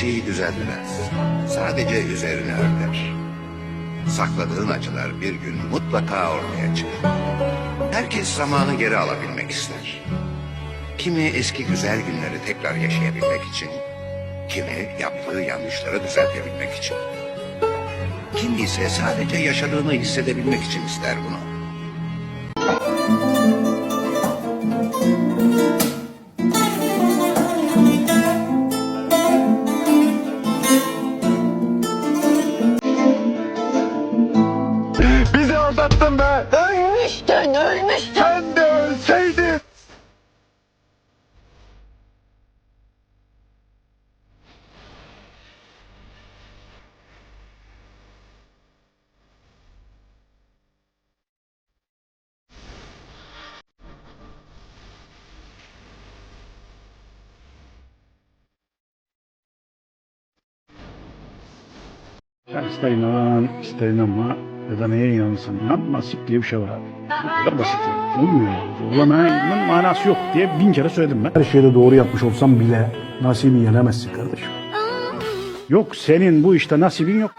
şeyi düzeltmez. Sadece üzerine örter. Sakladığın acılar bir gün mutlaka ortaya çıkar. Herkes zamanı geri alabilmek ister. Kimi eski güzel günleri tekrar yaşayabilmek için, kimi yaptığı yanlışları düzeltebilmek için. Kimi ise sadece yaşadığını hissedebilmek için ister bunu. Bizi aldattın be. Ölmüştün, ölmüştün. Sen de ölseydin. Sen ister inan, ister inanma ya da neye inanırsan inan nasip diye bir şey var abi. Bu kadar basit. Olmuyor. Zorlamanın manası yok diye bin kere söyledim ben. Her şeyde doğru yapmış olsam bile nasibini yenemezsin kardeşim. Yok senin bu işte nasibin yok.